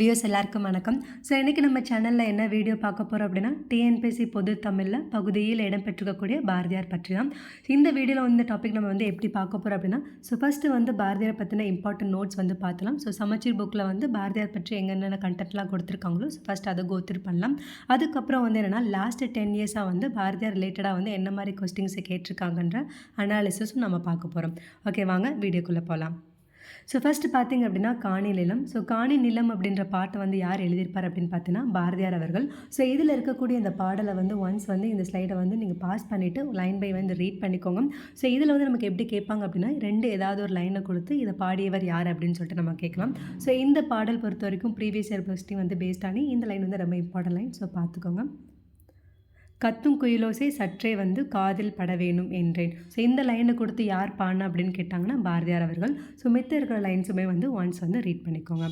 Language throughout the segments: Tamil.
வியூஸ் எல்லாருக்கும் வணக்கம். ஸோ இன்றைக்கி நம்ம சேனலில் என்ன வீடியோ பார்க்க போகிறோம் அப்படின்னா டிஎன்பிஎஸ்சி பொது தமிழில் பகுதியில் இடம்பெற்றிருக்கக்கூடிய பாரதியார் பற்றி தான். இந்த வீடியோவில் வந்து டாபிக் நம்ம வந்து எப்படி பார்க்க போகிறோம் அப்படின்னா ஸோ ஃபஸ்ட்டு வந்து பாரதியார் பற்றின இம்பார்ட்டன்ட் நோட்ஸ் வந்து பார்த்தலாம். ஸோ சமச்சீர் புக்கில் வந்து பாரதியார் பற்றி எங்கென்ன கண்டென்ட்லாம் கொடுத்துருக்காங்களோ ஸோ ஃபஸ்ட் அதை கோத்திரு பண்ணலாம். அதுக்கப்புறம் வந்து என்னென்னா லாஸ்ட் டென் இயர்ஸாக வந்து பாரதியார் ரிலேட்டடாக வந்து என்ன மாதிரி கொஸ்டின்ஸை கேட்டிருக்காங்கன்ற அனாலிசிஸும் நம்ம பார்க்க போகிறோம் ஓகே வாங்க வீடியோக்குள்ளே போகலாம் ஸோ ஃபஸ்ட்டு பார்த்தீங்க அப்படின்னா காணி நிலம். ஸோ காணி நிலம் அப்படின்ற பாட்டை வந்து யார் எழுதியிருப்பார் அப்படின்னு பார்த்தீங்கன்னா பாரதியார் அவர்கள். ஸோ இதில் இருக்கக்கூடிய இந்த பாடலை வந்து ஒன்ஸ் வந்து இந்த ஸ்லைடை வந்து நீங்கள் பாஸ் பண்ணிவிட்டு லைன் பை வந்து ரீட் பண்ணிக்கோங்க. ஸோ இதில் வந்து நமக்கு எப்படி கேட்பாங்க அப்படின்னா ரெண்டு ஏதாவது ஒரு லைனை கொடுத்து இதை பாடியவர் யார் அப்படின்னு சொல்லிட்டு நம்ம கேட்கலாம். ஸோ இந்த பாடல் பொறுத்த வரைக்கும் ப்ரீவியஸ் இயர் கொஸ்டின் வந்து பேஸ்ட் ஆனி இந்த லைன் வந்து ரொம்ப இம்பார்ட்டன்ட் லைன் ஸோ பார்த்துக்கோங்க கத்தும் குயிலோசை சற்றே வந்து காதில் பட வேணும் என்றேன். ஸோ இந்த லைனை கொடுத்து யார் பாடினா அப்படின்னு கேட்டாங்கன்னா பாரதியார் அவர்கள். ஸோ மித்த இருக்கிற லைன்ஸுமே வந்து ஒன்ஸ் வந்து ரீட் பண்ணிக்கோங்க.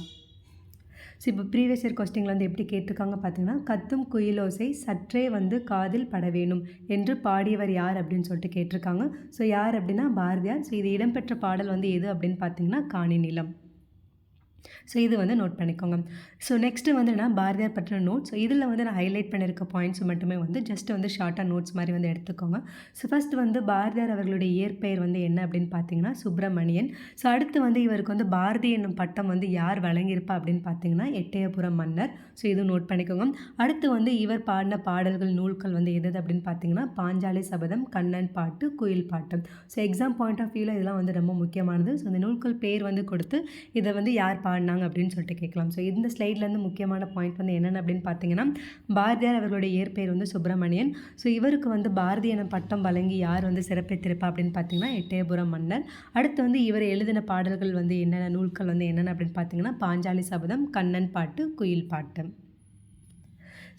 ஸோ இப்போ ப்ரீவியஸ் இயர் கொஸ்டினில் வந்து எப்படி கேட்டிருக்காங்க பார்த்தீங்கன்னா கத்தும் குயிலோசை சற்றே வந்து காதில் பட வேணும் என்று பாடியவர் யார் அப்படின்னு சொல்லிட்டு கேட்டிருக்காங்க. ஸோ யார் அப்படின்னா பாரதியார். ஸோ இது இடம்பெற்ற பாடல் வந்து எது அப்படின்னு பார்த்தீங்கன்னா காணி நிலம் ஸோ இது வந்து நோட் பண்ணிக்கோங்க. ஸோ நெக்ஸ்ட்டு வந்து நான் பாரதியார் பற்றின நோட் ஸோ இதில் வந்து நான் ஹைலைட் பண்ணியிருக்க பாயிண்ட்ஸ் மட்டுமே வந்து ஜஸ்ட் வந்து ஷார்ட்டாக நோட்ஸ் மாதிரி வந்து எடுத்துக்கோங்க. ஸோ ஃபஸ்ட் வந்து பாரதியார் அவர்களுடைய இயற்பெயர் வந்து என்ன அப்படின்னு பார்த்தீங்கன்னா சுப்பிரமணியன். ஸோ அடுத்து வந்து இவருக்கு வந்து பாரதி என்னும் பட்டம் வந்து யார் வழங்கியிருப்பா அப்படின்னு பார்த்தீங்கன்னா எட்டயபுரம் மன்னர். ஸோ இதுவும் நோட் பண்ணிக்கோங்க. அடுத்து வந்து இவர் பாடின பாடல்கள் நூல்கள் வந்து எது அப்படின்னு பார்த்தீங்கன்னா பாஞ்சாலி சபதம் கண்ணன் பாட்டு குயில் பாட்டு ஸோ எக்ஸாம் பாயிண்ட் ஆஃப் வியூவில் இதெல்லாம் வந்து ரொம்ப முக்கியமானது. ஸோ இந்த நூல்கள் பேர் வந்து கொடுத்து இதை வந்து யார் பாடினாங்க அப்படின்னு சொல்லிட்டு கேட்கலாம். ஸோ இந்த ஸ்லைட்லேருந்து முக்கியமான பாயிண்ட் வந்து என்னென்ன அப்படின்னு பார்த்தீங்கன்னா பாரதியார் அவர்களுடைய இயற்பெயர் வந்து சுப்பிரமணியன். ஸோ இவருக்கு வந்து பாரதி என பட்டம் வழங்கி யார் வந்து சிறப்பித்திருப்பா அப்படின்னு பார்த்தீங்கன்னா எட்டயபுரம் மன்னர். அடுத்து வந்து இவர் எழுதின பாடல்கள் வந்து என்னென்ன நூல்கள் வந்து என்னென்ன அப்படின்னு பார்த்தீங்கன்னா பாஞ்சாலி சபதம் கண்ணன் பாட்டு குயில் பாட்டு.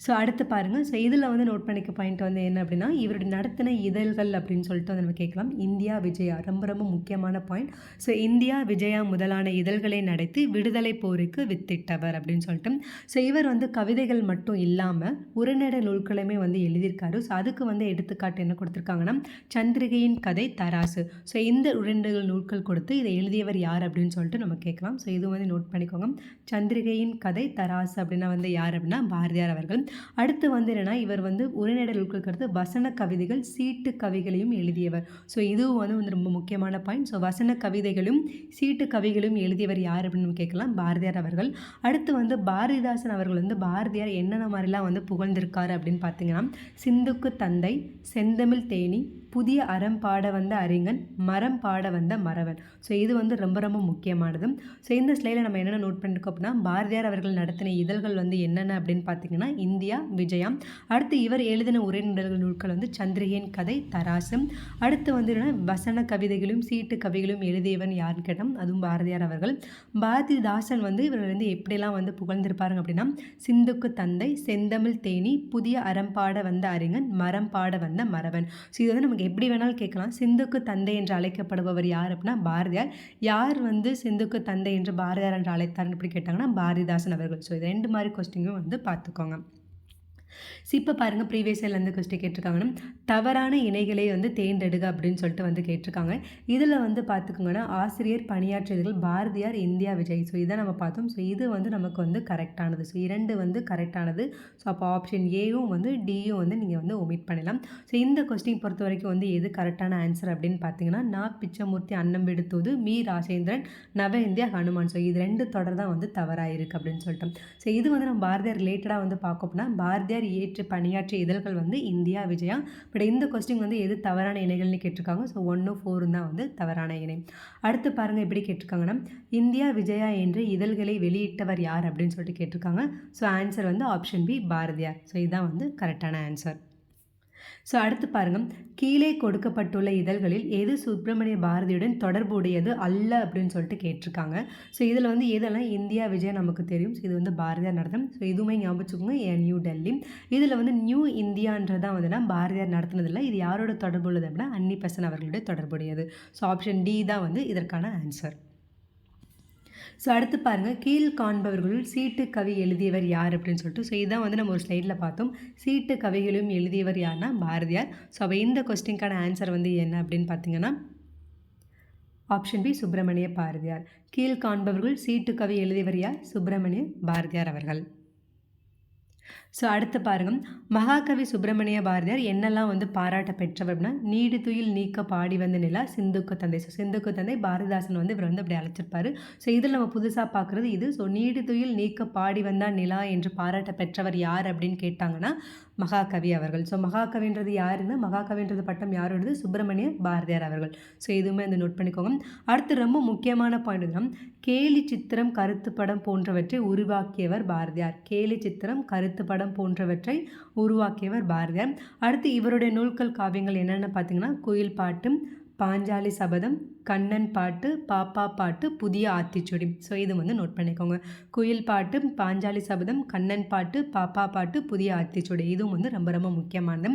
ஸோ அடுத்து பாருங்கள் ஸோ இதில் வந்து நோட் பண்ணிக்க பாயிண்ட் வந்து என்ன அப்படின்னா இவருடைய நடத்தின இதழ்கள் அப்படின்னு சொல்லிட்டு வந்து நம்ம கேட்கலாம். இந்தியா விஜயா ரொம்ப ரொம்ப முக்கியமான பாயிண்ட் ஸோ இந்தியா விஜயா முதலான இதழ்களை நடத்தி விடுதலை போருக்கு வித்திட்டவர் அப்படின்னு சொல்லிட்டு. ஸோ இவர் வந்து கவிதைகள் மட்டும் இல்லாமல் உரைநடை நூல்களுமே வந்து எழுதியிருக்காரு. ஸோ அதுக்கு வந்து எடுத்துக்காட்டு என்ன கொடுத்துருக்காங்கன்னா சந்திரிகையின் கதை தராசு. ஸோ இந்த உரைநடைகள் நூல்கள் கொடுத்து இதை எழுதியவர் யார் அப்படின்னு சொல்லிட்டு நம்ம கேட்கலாம். ஸோ இது வந்து நோட் பண்ணிக்கோங்க. சந்திரிகையின் கதை தராசு அப்படின்னா வந்து யார் அப்படின்னா பாரதியார் அவர்கள். அடுத்து வந்து என்னென்னா இவர் வந்து உரைநடல் அடுத்து வசன கவிதைகள் சீட்டு கவிகளையும் எழுதியவர். ஸோ இதுவும் வந்து வந்து ரொம்ப முக்கியமான பாயிண்ட் ஸோ வசன கவிதைகளும் சீட்டு கவிகளும் எழுதியவர் யார் அப்படின்னு கேட்கலாம். பாரதியார் அவர்கள். அடுத்து வந்து பாரதிதாசன் அவர்கள் வந்து பாரதியார் என்னென்ன மாதிரிலாம் வந்து புகழ்ந்திருக்காரு அப்படின்னு பார்த்தீங்கன்னா சிந்துக்கு தந்தை செந்தமிழ் தேனி புதிய அறம் பாட வந்த அறிஞன் மரம் பாட வந்த மறவன். ஸோ இது வந்து ரொம்ப ரொம்ப முக்கியமானது. ஸோ இந்த ஸ்லைடில் நம்ம என்னென்ன நோட் பண்ணிருக்கோம் அப்படின்னா பாரதியார் அவர்கள் நடத்தின இதழ்கள் வந்து என்னென்ன அப்படின்னு பார்த்தீங்கன்னா இந்தியா விஜயம். அடுத்து இவர் எழுதின உரைநடல்கள் நூல்கள் வந்து சந்திரிகையின் கதை தராசம் அடுத்து வந்து வசன கவிதைகளும் சீட்டு கவிகளும் எழுதியவன் யாருன்னு கேட்டோம் அதுவும் பாரதியார் அவர்கள். பாரதிதாசன் வந்து இவர் வந்து எப்படிலாம் வந்து புகழ்ந்திருப்பாருங்க அப்படின்னா சிந்துக்கு தந்தை செந்தமிழ் தேனி புதிய அறம் பாட வந்த அறிஞன் மரம் பாட வந்த மறவன். ஸோ இது வந்து நமக்கு எப்படி வேணாலும் கேட்கலாம். சிந்துக்கு தந்தை என்று அழைக்கப்படுபவர் யார் அப்படின்னா பாரதியார். யார் வந்து சிந்துக்கு தந்தை என்று பாரதியார் என்று அழைத்தார் இப்படி கேட்டாங்கன்னா பாரதிதாசன் அவர்கள். ஸோ இது ரெண்டு மாதிரி கொஸ்டினும் வந்து பார்த்துக்கோங்க. ஸோ இப்போ பாருங்கள் ப்ரீவியஸ் இயர்லேருந்து கொஸ்டின் கேட்டிருக்காங்கன்னா தவறான இணைகளை வந்து தேர்ந்தெடுக அப்படின்னு சொல்லிட்டு வந்து கேட்டிருக்காங்க. இதில் வந்து பார்த்துக்கோங்கன்னா ஆசிரியர் பணியாற்றியர்கள் பாரதியார் இந்தியா விஜய். ஸோ இதை நம்ம பார்த்தோம். ஸோ இது வந்து நமக்கு வந்து கரெக்டானது ஸோ இரண்டு வந்து கரெக்டானது ஸோ அப்போ ஆப்ஷன் ஏயும் வந்து டியும் வந்து நீங்கள் வந்து ஒமிட் பண்ணலாம். ஸோ இந்த கொஸ்டின் பொறுத்த வரைக்கும் வந்து எது கரெக்டான ஆன்சர் அப்படின்னு பார்த்தீங்கன்னா நான் பிச்சமூர்த்தி அன்னம் விடுத்தூது மீ ராஜேந்திரன் நவ இந்தியா ஹனுமான். ஸோ இது ரெண்டு தொடர் தான் வந்து தவறாக இருக்குது அப்படின்னு சொல்லிட்டோம். ஸோ இது வந்து நம்ம பாரதியார் ரிலேட்டடாக வந்து பார்க்கோம்னா பாரதியார் ஏ ஏற்று பணியாற்றிய இதழ்கள் வந்து இந்தியா விஜயா. பட் இந்த கொஸ்டின் வந்து எது தவறான இணைகள்னு கேட்டிருக்காங்க. ஸோ ஒன்று ஃபோரும் தான் வந்து தவறான இணை. அடுத்து பாருங்கள் எப்படி கேட்டிருக்காங்கன்னா இந்தியா விஜயா என்று இதழ்களை வெளியிட்டவர் யார் அப்படின்னு சொல்லிட்டு கேட்டிருக்காங்க. ஸோ ஆன்சர் வந்து ஆப்ஷன் பி பாரதியார். ஸோ இதுதான் வந்து கரெக்டான ஆன்சர் ஸோ அடுத்து பாருங்கள் கீழே கொடுக்கப்பட்டுள்ள இதழ்களில் எது சுப்பிரமணிய பாரதியுடன் தொடர்புடையது அல்ல அப்படின்னு சொல்லிட்டு கேட்டிருக்காங்க. ஸோ இதில் வந்து எதெல்லாம் இந்தியா விஜயா நமக்கு தெரியும்? ஸோ இது வந்து பாரதியார் நடத்தம். ஸோ இதுவுமே ஞாபகம் நியூ டெல்லி இதில் வந்து நியூ இந்தியான்றதான் வந்துன்னா பாரதியார் நடத்தினதில்லை. இது யாரோட தொடர்பு உள்ளது அப்படின்னா அன்னி பெசன் அவர்களுடைய தொடர்புடையது. ஸோ ஆப்ஷன் டி தான் வந்து இதற்கான ஆன்சர் ஸோ அடுத்து பாருங்கள் கீழ் காண்பவர்களுள் சீட்டு கவி எழுதியவர் யார் அப்படின்னு சொல்லிட்டு ஸோ இதான் வந்து நம்ம ஒரு ஸ்லைடில் பார்த்தோம். சீட்டு கவிகளும் எழுதியவர் யார்னா பாரதியார். ஸோ அப்போ இந்த கொஸ்டினுக்கான ஆன்சர் வந்து என்ன அப்படின்னு பார்த்தீங்கன்னா ஆப்ஷன் பி சுப்பிரமணிய பாரதியார். கீழ் காண்பவர்கள் சீட்டு கவி எழுதியவர் யார்? சுப்பிரமணிய பாரதியார் அவர்கள். ஸோ அடுத்து பாருங்கள் மகாகவி சுப்பிரமணிய பாரதியார் என்னெல்லாம் வந்து பாராட்ட பெற்றவர் அப்படின்னா நீடுதுயில் நீக்க பாடி வந்த நிலா சிந்துக்கு தந்தை. ஸோ சிந்துக்கு தந்தை பாரதிதாசன் வந்து இவர் வந்து அப்படி அழைச்சிருப்பாரு. ஸோ இதில் நம்ம புதுசாக பார்க்குறது இது. ஸோ நீடுதுயில் நீக்க பாடி வந்தால் நிலா என்று பாராட்ட பெற்றவர் யார் அப்படின்னு கேட்டாங்கன்னா மகாகவி அவர்கள். ஸோ மகாகவின்றது யாருன்னா மகாகவின்றது பட்டம் யாரோடது? சுப்பிரமணிய பாரதியார் அவர்கள். ஸோ இதுவுமே வந்து நோட் பண்ணிக்கோங்க. அடுத்து ரொம்ப முக்கியமான பாயிண்ட் தான் கேலி சித்திரம் கருத்து படம் போன்றவற்றை உருவாக்கியவர் பாரதியார். கேலி சித்திரம் கருத்து படம் போன்றவற்றை உருவாக்கியவர் பாரதியார். அடுத்து இவருடைய நூல்கள் காவியங்கள் என்னென்னு பார்த்தீங்கன்னா குயில் பாட்டு பாஞ்சாலி சபதம் கண்ணன் பாட்டு பாப்பா பாட்டு புதிய ஆத்திச்சுடி. ஸோ இது வந்து நோட் பண்ணிக்கோங்க. குயில் பாட்டு பாஞ்சாலி சபதம் கண்ணன் பாட்டு பாப்பா பாட்டு புதிய ஆத்திச்சுடி. இதுவும் வந்து ரொம்ப ரொம்ப முக்கியமானது.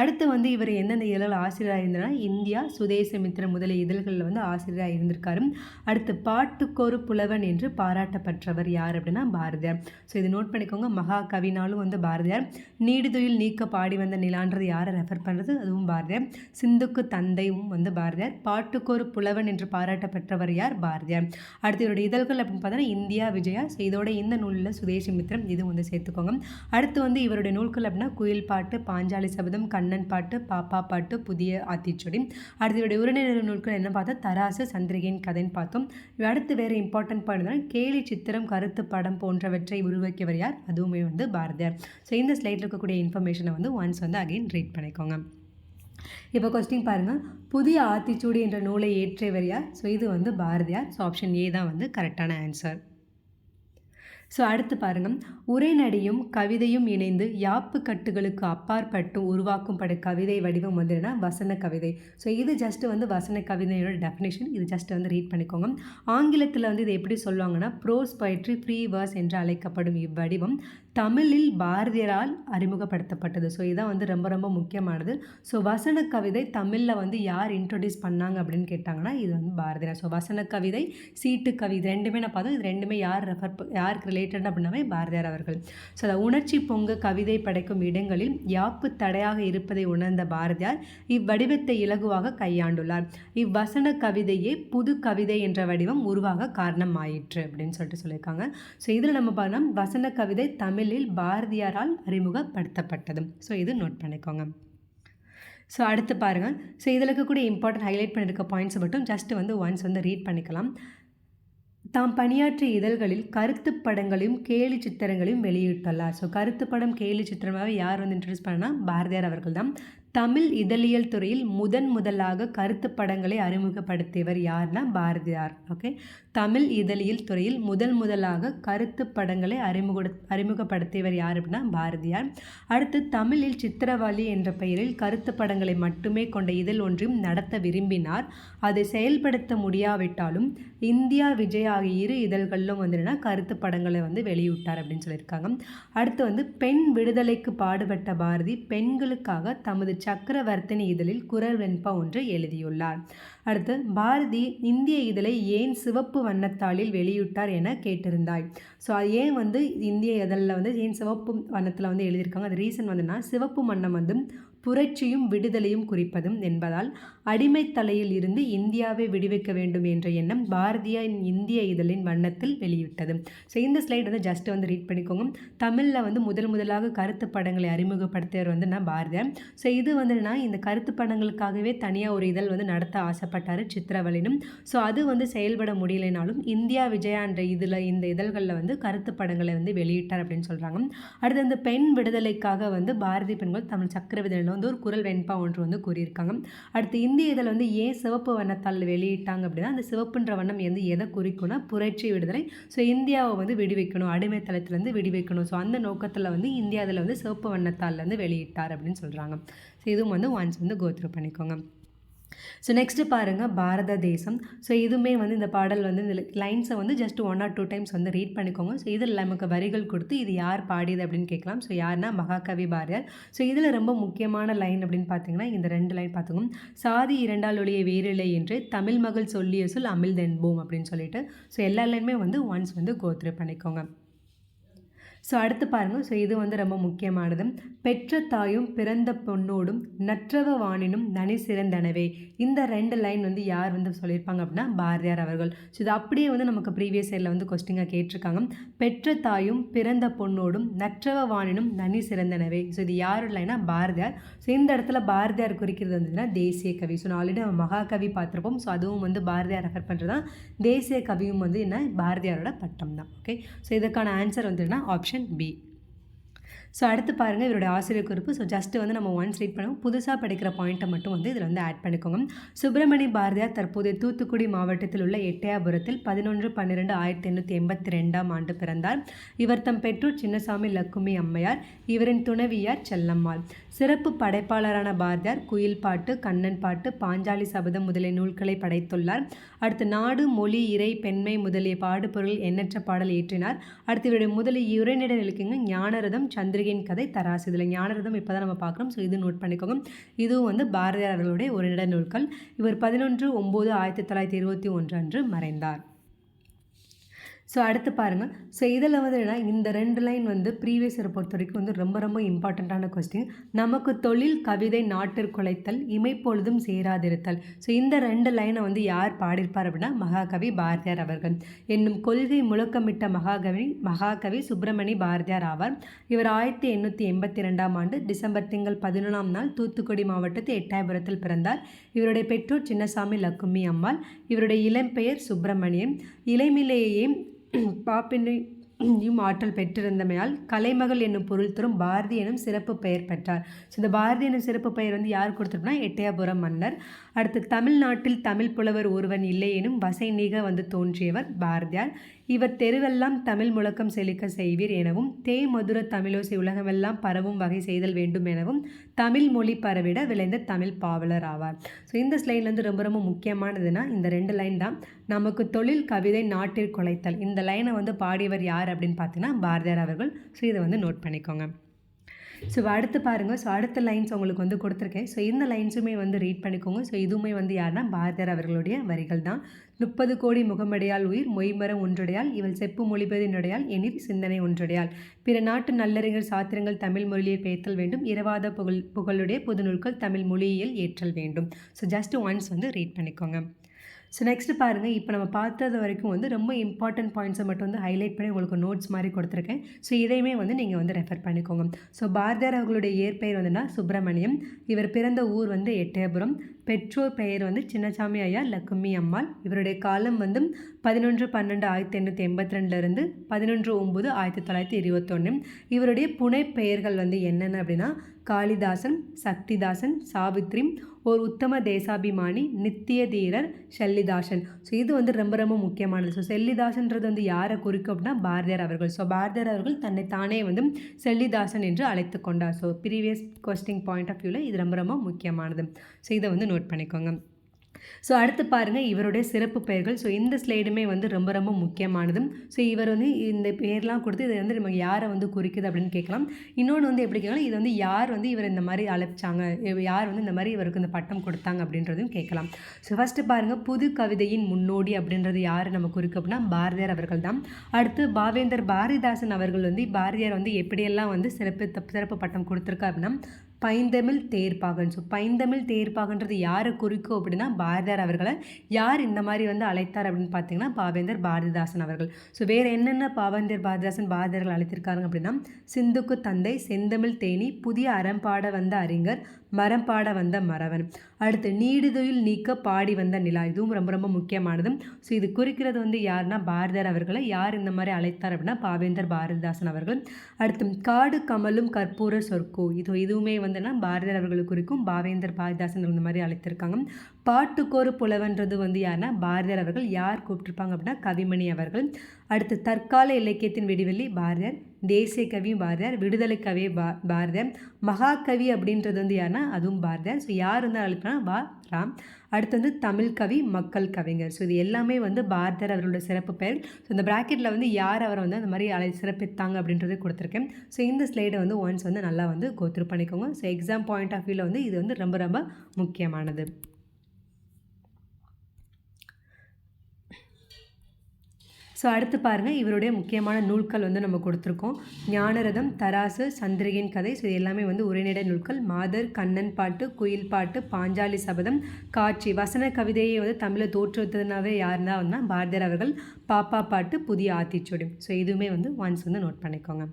அடுத்து வந்து இவர் எந்தெந்த இதழில் ஆசிரியராக இருந்தார்னா இந்தியா சுதேசமித்திர முதலிய இதழ்களில் வந்து ஆசிரியராக இருந்திருக்காரு. அடுத்து பாட்டுக்கொரு புலவன் என்று பாராட்டப்பட்டவர் யார் அப்படின்னா பாரதியார். ஸோ இது நோட் பண்ணிக்கோங்க. மகா கவினாலும் வந்து பாரதியார். நீடுதுயில் நீக்க பாடி வந்த நிலான்றது யாரை ரெஃபர் பண்ணுறது அதுவும் பாரதியார். சிந்துக்கு தந்தையும் வந்து பாரதியார் பாட்டுக்கொரு புலவன் என்று பாராட்டப்பெற்றவர் யார்? பாரதியார். அடுத்து இவருடைய இதழ்கள் அப்படின்னு பார்த்தோன்னா இந்தியா விஜயா. ஸோ இதோட இந்த நூலில் சுதேசி மித்திரம் இது வந்து சேர்த்துக்கோங்க. அடுத்து வந்து இவருடைய நூல்கள் அப்படின்னா குயில் பாட்டு பாஞ்சாலி சபதம் கண்ணன் பாட்டு பாப்பா பாட்டு புதிய ஆத்திச்சொடி. அடுத்து இவருடைய உரைநடை நூல்கள் என்ன பார்த்தா தராசு சந்திரிகையின் கதைன்னு பார்த்தோம். அடுத்து வேறு இம்பார்ட்டன்ட் பாயிண்ட் கேலி சித்திரம் கருத்து படம் போன்றவற்றை உருவாக்கியவர் யார்? அதுவுமே வந்து பாரதியார். ஸோ இந்த ஸ்லைட்டில் இருக்கக்கூடிய இன்ஃபர்மேஷனை வந்து ஒன்ஸ் வந்து அகைன் ரீட் பண்ணிக்கோங்க. இப்போ கொஸ்டின் பாருங்கள் புதிய ஆத்திச்சூடி என்ற நூலை ஏற்றியவர் யார் ஸோ இது வந்து பாரதியார். ஸோ ஆப்ஷன் ஏ தான் வந்து கரெக்டான ஆன்சர் ஸோ அடுத்து பாருங்கள் உரைநடையும் கவிதையும் இணைந்து யாப்பு கட்டுகளுக்கு அப்பாற்பட்டு உருவாக்கும் பட கவிதை வடிவம் வந்துன்னா வசன கவிதை. ஸோ இது ஜஸ்ட் வந்து வசன கவிதையோட டெஃபினேஷன் இது ஜஸ்ட் வந்து ரீட் பண்ணிக்கோங்க. ஆங்கிலத்தில் வந்து இதை எப்படி சொல்லுவாங்கன்னா ப்ரோஸ் பயிற்சி ஃப்ரீ வேர்ஸ் என்று அழைக்கப்படும் இவ்வடிவம். தமிழில் பாரதியரால் அறிமுகப்படுத்தப்பட்டது. ஸோ இதான் வந்து ரொம்ப ரொம்ப முக்கியமானது. ஸோ வசன கவிதை தமிழில் வந்து யார் இன்ட்ரொடியூஸ் பண்ணாங்க அப்படின்னு கேட்டாங்கன்னா இது வந்து பாரதியார் ஸோ வசன கவிதை சீட்டு கவிதை ரெண்டுமே நான் பார்த்தோம் இது ரெண்டுமே யார் ரெஃபர் யாருக்கு ரிலேட்டட் அப்படின்னாவே பாரதியார் அவர்கள். ஸோ அதை உணர்ச்சி பொங்க கவிதை படைக்கும் இடங்களில் யாப்பு தடையாக இருப்பதை உணர்ந்த பாரதியார் இவ்வடிவத்தை இலகுவாக கையாண்டுள்ளார். இவ்வசன கவிதையே புது கவிதை என்ற வடிவம் உருவாக காரணம் ஆயிற்று அப்படின்னு சொல்லிட்டு சொல்லியிருக்காங்க. ஸோ இதில் நம்ம பார்த்தோம் வசன கவிதை தமிழ் தமிழில் பாரதியாரால் அறிமுகப்படுத்தப்பட்டது ஸோ இது நோட் பண்ணிக்கோங்க. ஸோ அடுத்து பாருங்கள் ஸோ இதில் இருக்கக்கூடிய இம்பார்ட்டன்ட் ஹைலைட் பண்ணியிருக்க பாயிண்ட்ஸ் மட்டும் ஜஸ்ட் வந்து ஒன்ஸ் வந்து ரீட் பண்ணிக்கலாம். தாம் பணியாற்றிய இதழ்களில் கருத்து படங்களையும் கேலி சித்திரங்களையும் வெளியிட்டுள்ளார். ஸோ கருத்து படம் கேலி சித்திரமாக யார் வந்து இன்ட்ரடியூஸ் பண்ணால் பாரதியார் அவர்கள் தான் தமிழ் இதழியல் துறையில் முதன் முதலாக கருத்து படங்களை அறிமுகப்படுத்தியவர் யார்னா பாரதியார். ஓகே? தமிழ் இதழியல் துறையில் முதல் முதலாக கருத்து படங்களை அறிமுக அறிமுகப்படுத்தியவர் யார் அப்படின்னா பாரதியார். அடுத்து தமிழில் சித்திரவாளி என்ற பெயரில் கருத்து படங்களை மட்டுமே கொண்ட இதழ் ஒன்றையும் நடத்த விரும்பினார். அதை செயல்படுத்த முடியாவிட்டாலும் இந்தியா விஜய் ஆகிய இரு இதழ்களிலும் வந்துட்டுனா கருத்து படங்களை வந்து வெளியிட்டார் அப்படின்னு சொல்லியிருக்காங்க. அடுத்து வந்து பெண் விடுதலைக்கு பாடுபட்ட பாரதி பெண்களுக்காக தமது சக்கரவர்த்தினி இதழில் குரல் வெண்பா ஒன்று எழுதியுள்ளார். அடுத்து பாரதி இந்திய இதழை ஏன் சிவப்பு வண்ணத்தாளில் வெளியிட்டார் என கேட்டிருந்தாய். ஸோ அது ஏன் வந்து இந்திய இதழில் வந்து ஏன் சிவப்பு வண்ணத்தில் வந்து எழுதியிருக்காங்க? அது ரீசன் வந்துன்னா சிவப்பு வண்ணம் வந்து புரட்சியும் விடுதலையும் குறிப்பதும் என்பதால் அடிமைத்தலையில் இருந்து இந்தியாவை விடுவிக்க வேண்டும் என்ற எண்ணம் பாரதியின் இந்திய இதழின் வண்ணத்தில் வெளியிட்டது. ஸோ இந்த ஸ்லைட் வந்து ஜஸ்ட் வந்து ரீட் பண்ணிக்கோங்க. தமிழில் வந்து முதல் முதலாக கருத்து படங்களை அறிமுகப்படுத்தியவர் வந்து நான் பாரதியார். ஸோ இது வந்துன்னா இந்த கருத்து படங்களுக்காகவே தனியாக ஒரு இதழ் வந்து நடத்த ஆசைப்பட்டார் சித்திரவலினும் ஸோ அது வந்து செயல்பட முடியலைனாலும் இந்தியா விஜயான்ற இதில் இந்த இதழ்களில் வந்து கருத்து படங்களை வந்து வெளியிட்டார் அப்படின்னு சொல்கிறாங்க அடுத்து அந்த பெண் விடுதலைக்காக வந்து பாரதி பெண்கள் தமிழ் சக்கரவிதழில் வந்து ஒரு குரல் வெண்பா ஒன்று வந்து கூறியிருக்காங்க. அடுத்து இந்திய இதில் வந்து ஏன் சிவப்பு வண்ணத்தால் வெளியிட்டாங்க அப்படின்னா அந்த சிவப்புன்ற வண்ணம் வந்து எதை குறிக்கும்னா புரட்சி விடுதலை. ஸோ இந்தியாவை வந்து விடுவிக்கணும் அடிமைத்தளத்துலேருந்து விடுவிக்கணும். ஸோ அந்த நோக்கத்தில் வந்து இந்தியா இதில் வந்து சிவப்பு வண்ணத்தால் வந்து வெளியிட்டார் அப்படின்னு சொல்கிறாங்க ஸோ இதுவும் வந்து ஒன்ஸ் வந்து கோத்ரூ பண்ணிக்கோங்க. ஸோ நெக்ஸ்ட்டு பாருங்கள் பாரத தேசம். ஸோ இதுவுமே வந்து இந்த பாடல் வந்து இந்த லைன்ஸை வந்து just one or two times வந்து ரீட் பண்ணிக்கோங்க. ஸோ இதில் நமக்கு வரிகள் கொடுத்து இது யார் பாடியது அப்படின்னு கேட்கலாம். ஸோ யார்னா மகாகவி பாரதியார். ஸோ இதில் ரொம்ப முக்கியமான லைன் அப்படின்னு பார்த்தீங்கன்னா இந்த ரெண்டு லைன் பார்த்துக்கோங்க சாதி இரண்டால் ஒளிய வேறில்லை என்று தமிழ் மகள் சொல்லிய சொல் அமிழ்தென்போம் அப்படின்னு சொல்லிட்டு. ஸோ எல்லா லைனுமே வந்து ஒன்ஸ் வந்து கோத்ரே பண்ணிக்கோங்க. ஸோ அடுத்து பாருங்கள் ஸோ இது வந்து ரொம்ப முக்கியமானது. பெற்ற தாயும் பிறந்த பொண்ணோடும் நற்றவ வாணினும் நனி சிறந்தனவே. இந்த ரெண்டு லைன் வந்து யார் வந்து சொல்லியிருப்பாங்க அப்படின்னா பாரதியார் அவர்கள். ஸோ இது அப்படியே வந்து நமக்கு ப்ரீவியஸ் இயரில் வந்து கொஸ்டிங்காக கேட்டிருக்காங்க. பெற்ற தாயும் பிறந்த பொண்ணோடும் நற்றவ வாணினும் நனி சிறந்தனவே. ஸோ இது யார் லைனா பாரதியார். ஸோ இந்த இடத்துல பாரதியார் குறிக்கிறது வந்துன்னா தேசிய கவி. ஸோ நான் ஆல்ரெடி நம்ம மகாகவி பார்த்துருப்போம். ஸோ அதுவும் வந்து பாரதியார் ரெஃபர் பண்ணுறது தான் தேசிய கவியும் வந்து என்ன? பாரதியாரோட பட்டம் தான். ஓகே ஸோ இதுக்கான ஆன்சர் வந்துன்னா ஆப்ஷன் ஆப்ஷன் பி ஸோ அடுத்து பாருங்கள் இவரோட ஆசிரியர் குறிப்பு. ஸோ ஜஸ்ட் வந்து நம்ம ஒன்ஸ் ரீட் பண்ணுவோம் புதுசாக படிக்கிற பாயிண்ட்டை மட்டும் வந்து இதில் வந்து ஆட் பண்ணிக்கோங்க. சுப்பிரமணிய பாரதியார் தற்போதைய தூத்துக்குடி மாவட்டத்தில் உள்ள எட்டயாபுரத்தில் பதினொன்று பன்னிரெண்டு ஆயிரத்தி எண்ணூற்றி எண்பத்தி ரெண்டாம் ஆண்டு பிறந்தார். இவர் தம் பெற்றோர் சின்னசாமி லக்குமி அம்மையார் இவரின் துணைவியார் செல்லம்மாள். சிறப்பு படைப்பாளரான பாரதியார் குயில் பாட்டு கண்ணன் பாட்டு பாஞ்சாலி சபதம் முதலிய நூல்களை படைத்துள்ளார். அடுத்து நாடு மொழி இறை பெண்மை முதலிய பாடுபொருள் எண்ணற்ற பாடல் இயற்றினார். அடுத்து இவருடைய முதலிய உரைநடை இருக்குங்க ஞானரதம் சந்திர முருகன் கதை தராசு. இதில் ஞானரதம் இப்போ தான் நம்ம பார்க்குறோம். ஸோ இது நோட் பண்ணிக்கோங்க. இதுவும் வந்து பாரதியார் அவர்களுடைய ஒரு இட நூல்கள். இவர் பதினொன்று ஒம்பது ஆயிரத்தி தொள்ளாயிரத்தி இருபத்தி ஒன்று அன்று மறைந்தார். ஸோ அடுத்து பாருங்கள் ஸோ இதில் வந்து என்ன இந்த ரெண்டு லைன் வந்து ப்ரீவியஸ் பொறுத்த வரைக்கும் வந்து ரொம்ப ரொம்ப இம்பார்ட்டண்ட்டான கொஸ்டின் நமக்கு தொழில் கவிதை நாட்டிற்குலைத்தல் இமைப்பொழுதும் சேராதிருத்தல். ஸோ இந்த ரெண்டு லைனை வந்து யார் பாடியிருப்பார் அப்படின்னா மகாகவி பாரதியார் அவர்கள். என்னும் கொள்கை முழக்கமிட்ட மகாகவி மகாகவி சுப்பிரமணி பாரதியார் ஆவார். இவர் ஆயிரத்தி எண்ணூற்றி எண்பத்தி ரெண்டாம் ஆண்டு டிசம்பர் திங்கள் பதினொன்றாம் நாள் தூத்துக்குடி மாவட்டத்தில் எட்டாயபுரத்தில் பிறந்தார். இவருடைய பெற்றோர் சின்னசாமி லக்குமி அம்மாள். இவருடைய இளம்பெயர் சுப்பிரமணியன். இளமிலேயே பாப்பினையும் ஆற்றல் பெற்றிருந்தமையால் கலைமகள் என்னும் பொருள் தரும் பாரதி எனும் சிறப்பு பெயர் பெற்றார். ஸோ இந்த பாரதி எனும் சிறப்பு பெயர் வந்து யார் கொடுத்துருப்போம்னா எட்டயபுரம் மன்னர். அடுத்து தமிழ்நாட்டில் தமிழ் புலவர் ஒருவன் இல்லை எனும் வசை நீக வந்து தோன்றியவர் பாரதியார். இவர் தெருவெல்லாம் தமிழ் முழக்கம் செழிக்க செய்வீர் எனவும் தே மதுர தமிழோசை உலகமெல்லாம் பரவும் வகை செய்தல் வேண்டும் எனவும் தமிழ் மொழி பரவிட விளைந்த தமிழ் பாவலர் ஆவார். ஸோ இந்த ஸ்லைன் வந்து ரொம்ப ரொம்ப முக்கியமானதுன்னா இந்த ரெண்டு லைன் தான் நமக்கு தொழில் கவிதை நாட்டில் குலைத்தல். இந்த லைனை வந்து பாடியவர் யார் அப்படின்னு பார்த்தீங்கன்னா பாரதியார் அவர்கள். ஸோ இதை வந்து நோட் பண்ணிக்கோங்க. ஸோ அடுத்து பாருங்கள் ஸோ அடுத்த லைன்ஸ் உங்களுக்கு வந்து கொடுத்துருக்கேன். ஸோ இந்த லைன்ஸுமே வந்து ரீட் பண்ணிக்கோங்க. ஸோ இதுவுமே வந்து யாருன்னா பாரதியார் அவர்களுடைய வரிகள் தான். முப்பது கோடி முகமடையால் உயிர் மொய்மரம் ஒன்றுடையால் இவள் செப்பு மொழிபதினுடையால் எனில் சிந்தனை ஒன்றுடையால். பிற நாட்டு நல்லறிஞர் சாத்திரங்கள் தமிழ் மொழியில் பேத்தல் வேண்டும். இரவாத புகழ் புகழுடைய புதுநூல்கள் தமிழ் மொழியியல் ஏற்றல் வேண்டும். ஸோ ஜஸ்ட் ஒன்ஸ் வந்து ரீட் பண்ணிக்கோங்க. ஸோ நெக்ஸ்ட்டு பாருங்கள் இப்போ நம்ம பார்த்தது வரைக்கும் வந்து ரொம்ப இம்பார்ட்டன்ட் பாயிண்ட்ஸை மட்டும் வந்து ஹைலைட் பண்ணி உங்களுக்கு நோட்ஸ் மாதிரி கொடுத்துருக்கேன். ஸோ இதையுமே வந்து நீங்கள் வந்து ரெஃபர் பண்ணிக்கோங்க. ஸோ பாரதியார் அவர்களுடைய இயற்பெயர் வந்துன்னா சுப்பிரமணியம். இவர் பிறந்த ஊர் வந்து எட்டயபுரம். பெற்றோர் பெயர் வந்து சின்னசாமி ஐயா லக்குமி அம்மாள். இவருடைய காலம் வந்து பதினொன்று பன்னெண்டு ஆயிரத்தி எண்ணூற்றி எண்பத்தி ரெண்டுலேருந்து பதினொன்று ஒம்பது ஆயிரத்தி தொள்ளாயிரத்தி இருபத்தொன்று இவருடைய புனை பெயர்கள் வந்து என்னென்ன அப்படின்னா காளிதாசன் சக்திதாசன் சாவித்ரி ஒரு உத்தம தேசாபிமானி நித்திய தீரர் செல்லிதாசன் ஸோ இது வந்து ரொம்ப ரொம்ப முக்கியமானது. ஸோ செல்லிதாசன்றது வந்து யாரை குறிக்கும் அப்படின்னா பாரதியார் அவர்கள். ஸோ பாரதியார் அவர்கள் தன்னை தானே வந்து செல்லிதாசன் என்று அழைத்து கொண்டார். So previous question point of வியூவில் இது ரொம்ப ரொம்ப முக்கியமானது. ஸோ இதை வந்து நோட் பண்ணிக்கோங்க. ஸோ அடுத்து பாருங்கள் இவருடைய சிறப்பு பெயர்கள். ஸோ இந்த ஸ்லைடுமே வந்து ரொம்ப ரொம்ப முக்கியமானது ஸோ இவர் வந்து இந்த பேர்லாம் கொடுத்து இதை வந்து நமக்கு யாரை வந்து குறிக்குது அப்படின்னு கேட்கலாம். இன்னொன்று வந்து எப்படி கேட்கலாம்? இது வந்து யார் வந்து இவர் இந்த மாதிரி அழைச்சாங்க? யார் வந்து இந்த மாதிரி இவருக்கு இந்த பட்டம் கொடுத்தாங்க அப்படின்றதையும் கேட்கலாம். ஸோ ஃபஸ்ட்டு பாருங்கள் புது கவிதையின் முன்னோடி அப்படின்றது யார் நம்ம குறிக்கு அப்படின்னா பாரதியார் அவர்கள் தான். அடுத்து பாவேந்தர் பாரதிதாசன் அவர்கள் வந்து பாரதியார் வந்து எப்படியெல்லாம் வந்து சிறப்பு சிறப்பு பட்டம் கொடுத்துருக்கா அப்படின்னா பைந்தமிழ் தேர்ப்பாகன். ஸோ பைந்தமிழ் தேர்ப்பாகன்றது யாரை குறிக்கும் அப்படின்னா பாரதியார் அவர்களை யார் இந்த மாதிரி வந்து அழைத்தார் அப்படின்னு பார்த்தீங்கன்னா பாவேந்தர் பாரதிதாசன் அவர்கள். ஸோ வேறு என்னென்ன பாவேந்தர் பாரதிதாசன் பாரதியார்கள் அழைத்திருக்காங்க அப்படின்னா சிந்துக்கு தந்தை செந்தமிழ் தேனி புதிய அறம்பாட வந்த அறிஞர் மரம் பாட வந்த மறவன் அடுத்து நீடுதுயில் நீக்க பாடி வந்த நிலா. இதுவும் ரொம்ப ரொம்ப முக்கியமானது. ஸோ இது குறிக்கிறது வந்து யாருன்னா பாரதியார் அவர்களை. யார் இந்த மாதிரி அழைத்தார் அப்படின்னா பாவேந்தர் பாரதிதாசன் அவர்கள். அடுத்து காடு கமலும் கற்பூர சொற்கோ. இது இதுவுமே வந்துன்னா பாரதியார் அவர்களை குறிக்கும் பாவேந்தர் பாரதிதாசன் இந்த மாதிரி அழைத்திருக்காங்க. பாட்டுக்கோரு புலவன்றது வந்து யாருன்னா பாரதியார் அவர்கள். யார் கூப்பிட்டுருப்பாங்க அப்படின்னா கவிமணி அவர்கள். அடுத்து தற்கால இலக்கியத்தின் விடிவெள்ளி பாரதியார் தேசிய கவியும் பாரதியார் விடுதலை கவி பா பாரதியார். மகாகவி அப்படின்றது வந்து யாருன்னா அதுவும் பாரதியார். ஸோ யார் வந்து அழைப்பனா பா ராம். அடுத்து வந்து தமிழ் கவி மக்கள் கவிஞர் ஸோ இது எல்லாமே வந்து பாரதியார் அவரோட சிறப்பு பெயர். ஸோ இந்த ப்ராக்கெட்டில் வந்து யார் அவரை வந்து அந்த மாதிரி அழை சிறப்பித்தாங்க அப்படின்றத கொடுத்துருக்கேன். ஸோ இந்த ஸ்லைடை வந்து ஒன்ஸ் வந்து நல்லா வந்து கோத்ரூ பண்ணிக்கோங்க. ஸோ எக்ஸாம் பாயிண்ட் ஆஃப் வியூவில் வந்து இது வந்து ரொம்ப ரொம்ப முக்கியமானது. ஸோ அடுத்து பாருங்கள் இவருடைய முக்கியமான நூல்கள் வந்து நம்ம கொடுத்துருக்கோம். ஞானரதம் தராசு சந்திரிகையின் கதை. ஸோ இது எல்லாமே வந்து உரைநடை நூல்கள். மாதர் கண்ணன் பாட்டு குயில் பாட்டு பாஞ்சாலி சபதம் காட்சி வசன கவிதையை வந்து தமிழில் தோற்றுவித்ததுனாவே யாருன்னா வந்து பாரதியார் அவர்கள் பாப்பா பாட்டு புதிய ஆத்திச்சூடி. ஸோ இதுவுமே வந்து ஒன்ஸ் வந்து நோட் பண்ணிக்கோங்க.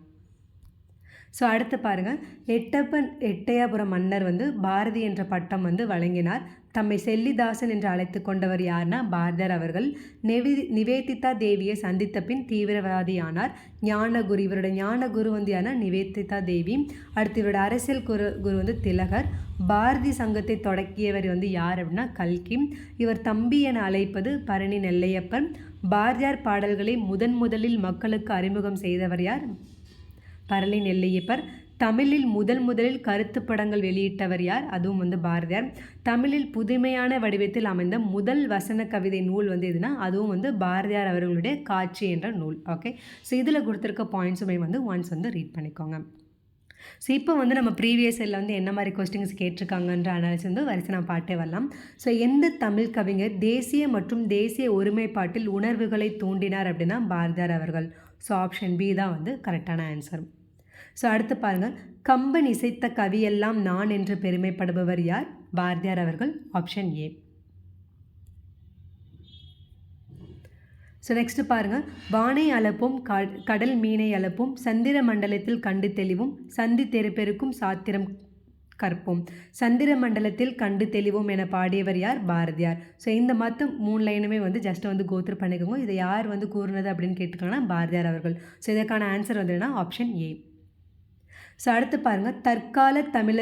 ஸோ அடுத்து பாருங்கள் எட்டப்பன் எட்டையாபுரம் மன்னர் வந்து பாரதி என்ற பட்டம் வந்து வழங்கினார். தம்மை செல்லிதாசன் என்று அழைத்து கொண்டவர் யார்னா பாரதர் அவர்கள். நிவி நிவேதிதா தேவியை சந்தித்த பின் தீவிரவாதியானார். ஞானகுரு இவரோட ஞானகுரு வந்து யாருன்னா நிவேதிதா தேவி. அடுத்து இவரோட அரசியல் குரு குரு வந்து திலகர். பாரதி சங்கத்தை தொடக்கியவர் வந்து யார் அப்படின்னா கல்கி. இவர் தம்பி என அழைப்பது பரணி நெல்லையப்பன். பாரதியார் பாடல்களை முதன் முதலில் மக்களுக்கு அறிமுகம் செய்தவர் யார்? பரளி நெல்லையப்பர். தமிழில் முதல் முதலில் கருத்து படங்கள் வெளியிட்டவர் யார்? அதுவும் வந்து பாரதியார். தமிழில் புதுமையான வடிவத்தில் அமைந்த முதல் வசன கவிதை நூல் வந்து எதுனா? அதுவும் வந்து பாரதியார் அவர்களுடைய காட்சி என்ற நூல். ஓகே? ஸோ இதில் கொடுத்துருக்க பாயிண்ட்ஸுமே வந்து ஒன்ஸ் வந்து ரீட் பண்ணிக்கோங்க. ஸோ இப்போ வந்து நம்ம ப்ரீவியஸ் இயரில் வந்து என்ன மாதிரி கொஸ்டின்ஸ் கேட்டிருக்காங்கன்ற அனாலிசிஸ் வந்து வரிசை நான் பாட்டே வரலாம். ஸோ எந்த தமிழ் கவிஞர் தேசிய மற்றும் தேசிய ஒருமைப்பாட்டில் உணர்வுகளை தூண்டினார் அப்படின்னா பாரதியார் அவர்கள்? ஸோ ஆப்ஷன் பி தான் வந்து கரெக்டான ஆன்சர் ஸோ அடுத்து பாருங்கள். கம்பன் இசைத்த கவியெல்லாம் நான் என்று பெருமைப்படுபவர் யார்? பாரதியார் அவர்கள் ஆப்ஷன் ஏ ஸோ நெக்ஸ்ட் பாருங்கள். வானை அளப்பும் கடல் மீனை அளப்பும் சந்திர மண்டலத்தில் கண்டு தெளிவும் சந்தி தெருப்பெருக்கும் சாத்திரம் கற்போம். சந்திர மண்டலத்தில் கண்டு தெளிவோம் என பாடியவர் யார்? பாரதியார். ஸோ இந்த மற்ற மூணு லைனுமே வந்து ஜஸ்ட் வந்து கோத்ரு பண்ணிக்கோங்க. இதை யார் வந்து கூறுனது அப்படின்னு கேட்டுக்கோங்கன்னா பாரதியார் அவர்கள். ஸோ இதற்கான ஆன்சர் வந்து ஆப்ஷன் ஏ ஸோ அடுத்து பாருங்கள் தற்கால தமிழ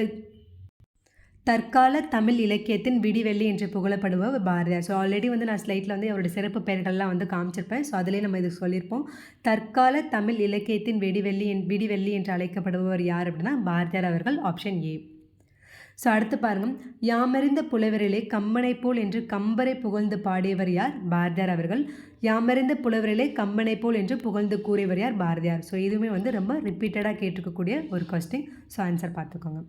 தற்கால தமிழ் இலக்கியத்தின் விடிவெள்ளி என்று புகழப்படுபவர் பாரதியார். ஸோ ஆல்ரெடி வந்து நான் ஸ்லைட்டில் வந்து அவருடைய சிறப்பு பெயர்கள்லாம் வந்து காமிச்சிருப்பேன். ஸோ அதிலே நம்ம இது சொல்லியிருப்போம். தற்கால தமிழ் இலக்கியத்தின் விடிவெள்ளி விடிவெள்ளி என்று அழைக்கப்படுபவர் யார் அப்படின்னா பாரதியார் அவர்கள் ஆப்ஷன் ஏ ஸோ அடுத்து பாருங்கள் யாமறிந்த புலவரிலே கம்பனை போல் என்று கம்பரை புகழ்ந்து பாடியவர் யார்? பாரதியார் அவர்கள். யாமறிந்த புலவரிலே கம்பனை போல் என்று புகழ்ந்து கூறியவர் யார்? பாரதியார். ஸோ இதுவுமே வந்து ரொம்ப ரிப்பீட்டடாக கேட்டிருக்கக்கூடிய ஒரு கொஸ்டின் ஸோ ஆன்சர் பார்த்துக்கோங்க.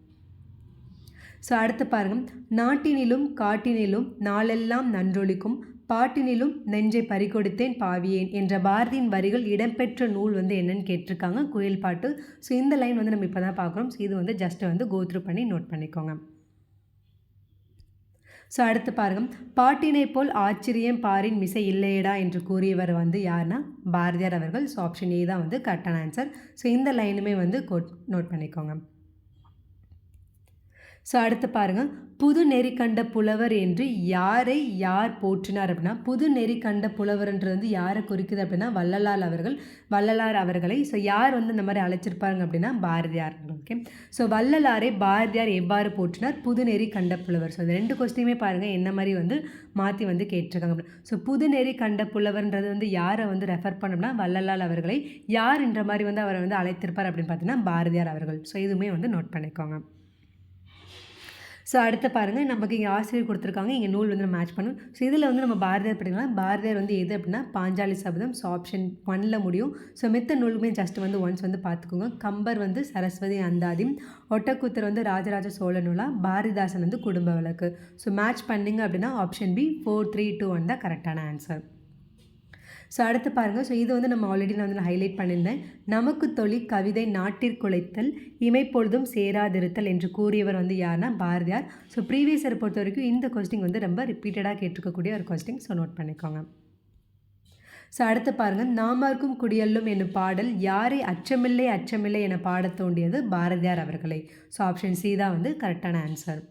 ஸோ அடுத்து பாருங்கள் நாட்டினிலும் காட்டினிலும் நாளெல்லாம் நன்றொழிக்கும் பாட்டினிலும் நெஞ்சை பறிகொடுத்தேன் பாவியேன் என்ற பாரதியின் வரிகள் இடம்பெற்ற நூல் வந்து என்னன்னு கேட்டிருக்காங்க. குயில் பாட்டு. ஸோ இந்த லைன் வந்து நம்ம இப்போ தான் பார்க்குறோம். ஸோ இது வந்து ஜஸ்ட்டு வந்து கோத்ரூ பண்ணி நோட் பண்ணிக்கோங்க. ஸோ அடுத்து பாருங்கள் பாட்டினை போல் ஆச்சரியம் பாரின் மிசை இல்லையடா என்று கூறியவர் வந்து யார்னா? பாரதியார் அவர்கள். ஸோ ஆப்ஷன் ஏ தான் வந்து கரெக்டான ஆன்சர் ஸோ இந்த லைனுமே வந்து கோட் நோட் பண்ணிக்கோங்க. ஸோ அடுத்து பாருங்கள் புது நெறி கண்ட புலவர் என்று யாரை யார் போற்றினார் அப்படின்னா புது நெறி கண்ட புலவர்ன்றது வந்து யாரை குறிக்குது அப்படின்னா வள்ளலார் அவர்கள் வள்ளலார் அவர்களை. ஸோ யார் வந்து இந்த மாதிரி அழைச்சிருப்பாங்க அப்படின்னா பாரதியார். ஓகே ஸோ வள்ளலாரை பாரதியார் எவ்வாறு போற்றினார்? புது நெறி கண்ட புலவர். ஸோ இந்த ரெண்டு கொஸ்டினுமே பாருங்கள் என்ன மாதிரி வந்து மாற்றி வந்து கேட்டிருக்காங்க ஸோ புது நெறி கண்ட புலவர்ன்றது வந்து யாரை வந்து ரெஃபர் பண்ணோம்னா வள்ளலார் அவர்களை. யார் என்ற மாதிரி வந்து அவரை வந்து அழைத்திருப்பார் அப்படின்னு பார்த்தீங்கன்னா பாரதியார் அவர்கள். ஸோ இதுவுமே வந்து நோட் பண்ணிக்கோங்க. ஸோ அடுத்து பாருங்கள் நமக்கு இங்கே ஆசிரியர் கொடுத்துருக்காங்க. இங்கே நூல் வந்து நம்ம மேட்ச் பண்ணணும். ஸோ இதில் வந்து நம்ம பாரதியார் படிக்கலாம் பாரதியார் வந்து எது அப்படின்னா பாஞ்சாலி சபதம். ஸோ ஆப்ஷன் ஒனில் முடியும். ஸோ மித்த நூலுமே ஜஸ்ட் வந்து ஒன்ஸ் வந்து பார்த்துக்கோங்க கம்பர் வந்து சரஸ்வதி அந்தாதி. ஒட்டக்குத்தர் வந்து ராஜராஜ சோழ நூலா பாரதிதாசன் வந்து குடும்ப வழக்கு. ஸோ மேட்ச் பண்ணிங்க அப்படின்னா option B four three two one தான் கரெக்டான ஆன்சர் ஸோ அடுத்து பாருங்கள் ஸோ இது வந்து நம்ம ஆல்ரெடி நான் வந்து ஹைலைட் பண்ணியிருந்தேன். நமக்கு தொழில் கவிதை நாட்டிற்குலைத்தல் இமைப்பொழுதும் சேராதிருத்தல் என்று கூறியவர் வந்து யார்னா பாரதியார். ஸோ ப்ரீவியஸ் இயர் பொறுத்த வரைக்கும் இந்த கொஸ்டின் வந்து ரொம்ப ரிப்பீட்டடாக கேட்டிருக்கக்கூடிய ஒரு கொஸ்டின் ஸோ நோட் பண்ணிக்கோங்க. ஸோ அடுத்து பாருங்கள் நாமார்க்கும் குடியல்லும் என்னும் பாடல் யாரை அச்சமில்லை அச்சமில்லை என பாட தோண்டியது பாரதியார் அவர்களை. ஸோ ஆப்ஷன் சி தான் வந்து கரெக்டான ஆன்சர்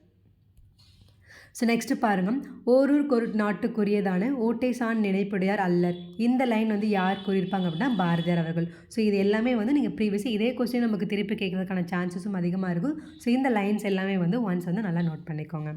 ஸோ நெக்ஸ்ட்டு பாருங்கள் ஓரூர் கொரு நாட்டுக்குரியதான ஓட்டைசான் நினைப்புடையார் அல்லர். இந்த லைன் வந்து யார் கூறியிருப்பாங்க அப்படின்னா பாரதியார் அவர்கள். ஸோ இது எல்லாமே வந்து நீங்கள் ப்ரீவியஸாக இதே கொஸ்டின் நமக்கு திருப்பி கேட்கறதுக்கான சான்சஸும் அதிகமாக இருக்கும். ஸோ இந்த லைன்ஸ் எல்லாமே வந்து ஒன்ஸ் வந்து நல்லா நோட் பண்ணிக்கோங்க.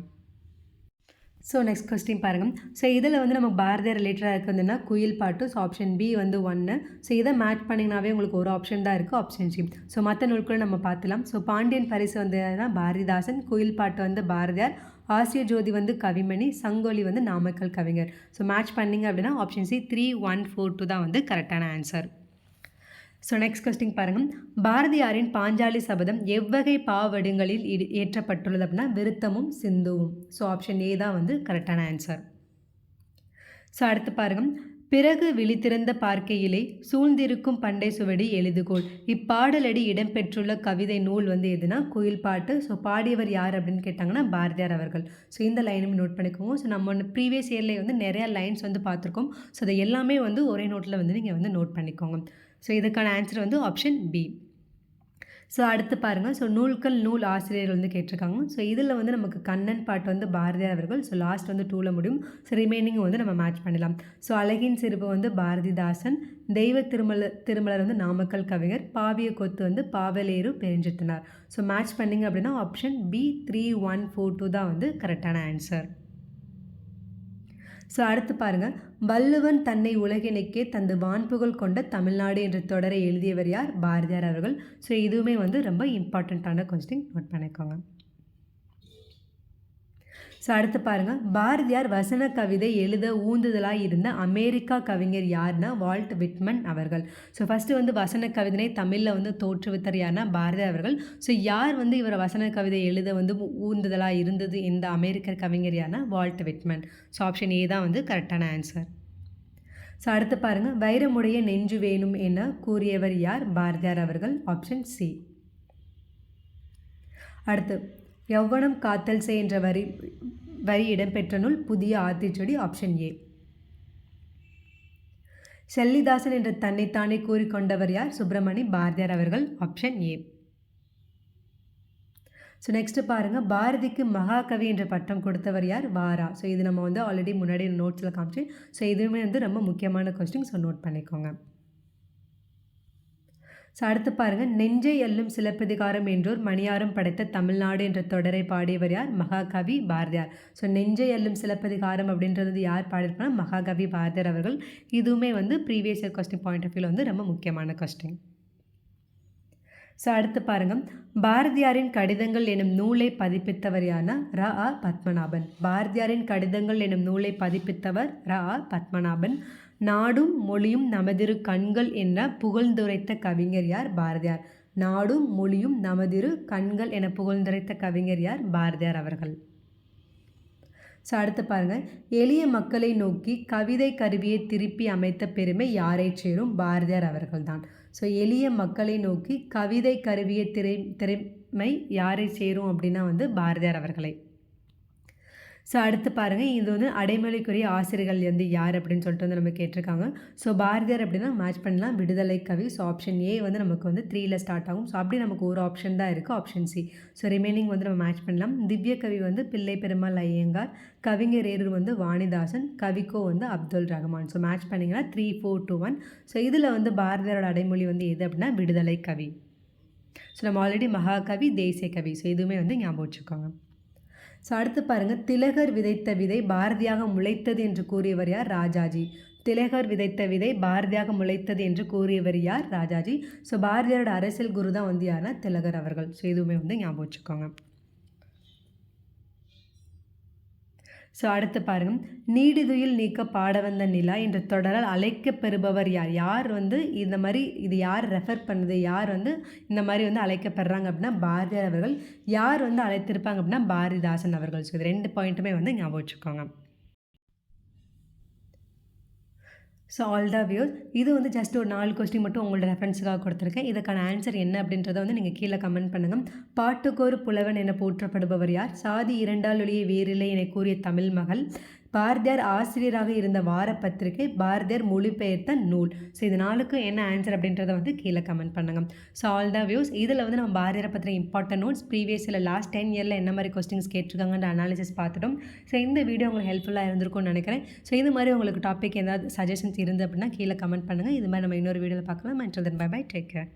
ஸோ நெக்ஸ்ட் கொஸ்டின் பாருங்கள் ஸோ இதில் வந்து நம்ம பாரதியார் ரிலேட்டடாக இருக்குதுன்னா குயில் பாட்டு. ஸோ ஆப்ஷன் பி வந்து ஒன்று ஸோ இதை மேட்ச் பண்ணிங்கனாவே உங்களுக்கு ஒரு ஆப்ஷன் தான் இருக்குது ஆப்ஷன் சி ஸோ மற்ற நூல்களும் நம்ம பார்த்துலாம். ஸோ பாண்டியன் பரிசு வந்து பாரதிதாசன். குயில் பாட்டு வந்து பாரதியார். ஆசிய ஜோதி வந்து கவிமணி சங்கோலி வந்து நாமக்கல் கவிஞர். ஸோ மேட்ச் பண்ணிங்க அப்படின்னா option C three one four two தான் வந்து கரெக்டான ஆன்சர் ஸோ நெக்ஸ்ட் கொஸ்டின் பாருங்கள் பாரதியாரின் பாஞ்சாலி சபதம் எவ்வகை பாவடுங்களில் ஏற்றப்பட்டுள்ளது அப்படின்னா விருத்தமும் சிந்துவும். ஸோ ஆப்ஷன் ஏ தான் வந்து கரெக்டான ஆன்சர் ஸோ அடுத்து பாருங்கள் பிறகு விழித்திறந்த பார்க்கையிலே சூழ்ந்திருக்கும் பண்டை சுவடி எழுதுகோள். இப்பாடலடி இடம்பெற்றுள்ள கவிதை நூல் வந்து எதுனா? குயில் பாட்டு. ஸோ பாடியவர் யார் அப்படின்னு கேட்டாங்கன்னா பாரதியார் அவர்கள். ஸோ இந்த லைனும் நோட் பண்ணிக்கோங்க. ஸோ நம்ம ஒன்று ப்ரீவியஸ் இயர்லேயே வந்து நிறையா லைன்ஸ் வந்து பார்த்துருக்கோம். ஸோ அதை எல்லாமே வந்து ஒரே நோட்டில் வந்து நீங்கள் வந்து நோட் பண்ணிக்கோங்க. ஸோ இதுக்கான ஆன்சர் வந்து ஆப்ஷன் பி ஸோ அடுத்து பாருங்கள் ஸோ நூல்கள் நூல் ஆசிரியர் வந்து கேட்டிருக்காங்க. ஸோ இதில் வந்து நமக்கு கண்ணன் பாட்டு வந்து பாரதியார் அவர்கள். ஸோ லாஸ்ட் வந்து டூவில் முடியும். ஸோ ரிமைனிங் வந்து நம்ம மேட்ச் பண்ணலாம் ஸோ அழகின் சிறப்பு வந்து பாரதிதாசன். தெய்வ திருமல திருமலர் வந்து நாமக்கல் கவிஞர். பாவிய கொத்து வந்து பாவலேரு பெருஞ்சித்தனார். ஸோ மேட்ச் பண்ணிங்க அப்படின்னா option B three one four two தான் வந்து கரெக்டான ஆன்சர் ஸோ அடுத்து பாருங்கள் வள்ளுவன் தன்னை உலகினைக்கே தந்து வான்புகழ் கொண்ட தமிழ்நாடு என்ற தொடரை எழுதியவர் யார்? பாரதியார் அவர்கள். ஸோ இதுவுமே வந்து ரொம்ப இம்பார்ட்டண்ட்டான கொஸ்டின் நோட் பண்ணிக்கோங்க. ஸோ அடுத்து பாருங்கள் பாரதியார் வசன கவிதை எழுத ஊந்துதலாக இருந்த அமெரிக்கா கவிஞர் யார்னா? வால்ட் விட்மன் அவர்கள். ஸோ ஃபஸ்ட்டு வந்து வசன கவிதை தமிழில் வந்து தோற்றுவித்தர் யார்னா? பாரதியார் அவர்கள். ஸோ யார் வந்து இவர் வசன கவிதை எழுத வந்து ஊந்துதலாக இருந்தது? இந்த அமெரிக்க கவிஞர் யார்னா? Walt Whitman. So option A தான் வந்து கரெக்டான ஆன்சர் ஸோ அடுத்து பாருங்கள் வைரமுடைய நெஞ்சு வேணும் என கூறியவர் யார்? பாரதியார் அவர்கள். ஆப்ஷன் சி அடுத்து எவ்வனம் காத்தல் செய் என்ற வரி வரி இடம்பெற்ற நூல் புதிய ஆத்திச்சொடி ஆப்ஷன் ஏ செல்லிதாசன் என்ற தன்னைத்தானே கூறிக்கொண்டவர் யார்? சுப்பிரமணி பாரதியார் அவர்கள் ஆப்ஷன் ஏ ஸோ நெக்ஸ்ட்டு பாருங்கள் பாரதிக்கு மகாகவி என்ற பட்டம் கொடுத்தவர் யார்? வாரா. ஸோ இது நம்ம வந்து ஆல்ரெடி முன்னாடி நோட்ஸில் காமிச்சு ஸோ இதுவுமே வந்து ரொம்ப முக்கியமான கொஸ்டின் ஸோ நோட் பண்ணிக்கோங்க. ஸோ அடுத்து பாருங்கள் நெஞ்சை எல்லும் சிலப்பதிகாரம் என்றோர் மணியாரம் படைத்த தமிழ்நாடு என்ற தொடரை பாடியவர் யார்? மகாகவி பாரதியார். ஸோ நெஞ்சை எல்லும் சிலப்பதிகாரம் அப்படின்றது யார் பாடியிருப்பாங்க மகாகவி பாரதியார் அவர்கள். இதுவுமே வந்து previous year question point of வியூவில் வந்து ரொம்ப முக்கியமான கொஸ்டின் ஸோ அடுத்து பாருங்கள் பாரதியாரின் கடிதங்கள் எனும் நூலை பதிப்பித்தவர் யார்னா ர. ஆ. பத்மநாபன். பாரதியாரின் கடிதங்கள் எனும் நூலை பதிப்பித்தவர் ர. ஆ. பத்மநாபன். நாடும் மொழியும் நமதிரு கண்கள் என புகழ்ந்துரைத்த கவிஞர் யார்? பாரதியார். நாடும் மொழியும் நமதிரு கண்கள் என புகழ்ந்துரைத்த கவிஞர் யார்? பாரதியார் அவர்கள். ஸோ அடுத்து பாருங்கள் எளிய மக்களை நோக்கி கவிதை கருவியை திருப்பி அமைத்த பெருமை யாரை சேரும்? பாரதியார் அவர்கள் தான். ஸோ எளிய மக்களை நோக்கி கவிதை கருவியை திரை திறமை யாரை சேரும் அப்படின்னா வந்து பாரதியார் அவர்களை. ஸோ அடுத்து பாருங்கள் இது வந்து அடைமொழிக்குரிய ஆசிரியர்கள் வந்து யார் அப்படின்னு சொல்லிட்டு வந்து நம்ம கேட்டிருக்காங்க. ஸோ பாரதியார் அப்படின்னா மேட்ச் பண்ணலாம் விடுதலை கவி. ஸோ ஆப்ஷன் ஏ வந்து நமக்கு வந்து த்ரீயில் ஸ்டார்ட் ஆகும். ஸோ அப்படி நமக்கு ஒரு ஆப்ஷன் தான் இருக்குது ஆப்ஷன் சி ஸோ ரிமைனிங் வந்து நம்ம மேட்ச் பண்ணலாம். திவ்ய கவி வந்து பிள்ளை பெருமாள் ஐயங்கார். கவிஞர் ஏரூர் வந்து வாணிதாசன். கவிக்கோ வந்து அப்துல் ரஹ்மான். ஸோ மேட்ச் பண்ணிங்கன்னா three four two one so இதில் வந்து பாரதியாரோட அடைமொழி வந்து எது அப்படின்னா விடுதலை கவி. ஸோ நம்ம ஆல்ரெடி மகாகவி தேசிய கவி. ஸோ இதுவுமே வந்து ஞாபகம் வச்சுக்கோங்க. ஸோ அடுத்து பாருங்கள் திலகர் விதைத்த விதை பாரதியாக முளைத்தது என்று கூறியவர் யார்? ராஜாஜி. திலகர் விதைத்த விதை பாரதியாக முளைத்தது என்று கூறியவர் யார்? ராஜாஜி. ஸோ பாரதியாரோட அரசியல் குரு தான் வந்து யாருன்னா? திலகர் அவர்கள். ஸோ இதுவுமே வந்து ஞாபகம் வச்சுக்கோங்க. ஸோ அடுத்து பாருங்கள் நீடிதுயில் நீக்க பாட வந்த நிலா என்ற தொடரால் அழைக்கப்பெறுபவர் யார்? யார் வந்து இந்த மாதிரி இது யார் ரெஃபர் பண்ணுது? யார் வந்து இந்த மாதிரி வந்து அழைக்கப்படுறாங்க அப்படின்னா பாரதியார் அவர்கள். யார் வந்து அழைத்திருப்பாங்க அப்படின்னா பாரதிதாசன் அவர்கள். ஸோ இது ரெண்டு பாயிண்ட்டுமே வந்து ஞாபகம் வச்சுக்கோங்க. ஸோ ஆல் த வியூஸ் இது வந்து ஜஸ்ட் ஒரு நாலு கொஸ்டின் மட்டும் உங்களோட ரெஃபரன்ஸுக்காக கொடுத்துருக்கேன். இதுக்கான ஆன்சர் என்ன அப்படின்றத வந்து நீங்கள் கீழே கமெண்ட் பண்ணுங்கள் பாட்டுக்கோரு புலவன் என போற்றப்படுபவர் யார்? சாதி இரண்டால் ஒளியை வேறில்லை என கூறிய தமிழ் மகள். பாரதியார் ஆசிரியராக இருந்த வார பத்திரிகை பாரதியார் மொழிபெயர்த்த நூல். ஸோ இது நாளுக்கும் என்ன ஆன்சர் அப்படின்றத வந்து கீழே கமெண்ட் பண்ணுங்கள் ஸோ ஆல் த வியூஸ் இதில் வந்து நம்ம பாரதியார் பத்திரிகை இம்பார்ட்டன்ட் நோட்ஸ் ப்ரீவியஸ் இல்லை லாஸ்ட் டென் இயரில் என்ன மாதிரி கொஸ்டின்ஸ் கேட்டிருக்காங்கன்ற அனாலிசிஸ் பார்த்துட்டோம். ஸோ இந்த வீடியோ உங்களுக்கு ஹெல்ப்ஃபுல்லாக இருந்திருக்கும்னு நினைக்கிறேன். ஸோ இது மாதிரி உங்களுக்கு டாபிக் ஏதாவது சஜஷன்ஸ் இருந்து அப்படின்னா கீழே கமெண்ட் பண்ணுங்கள் இது மாதிரி நம்ம இன்னொரு வீடியோவில் பார்க்கலாம். And bye bye take care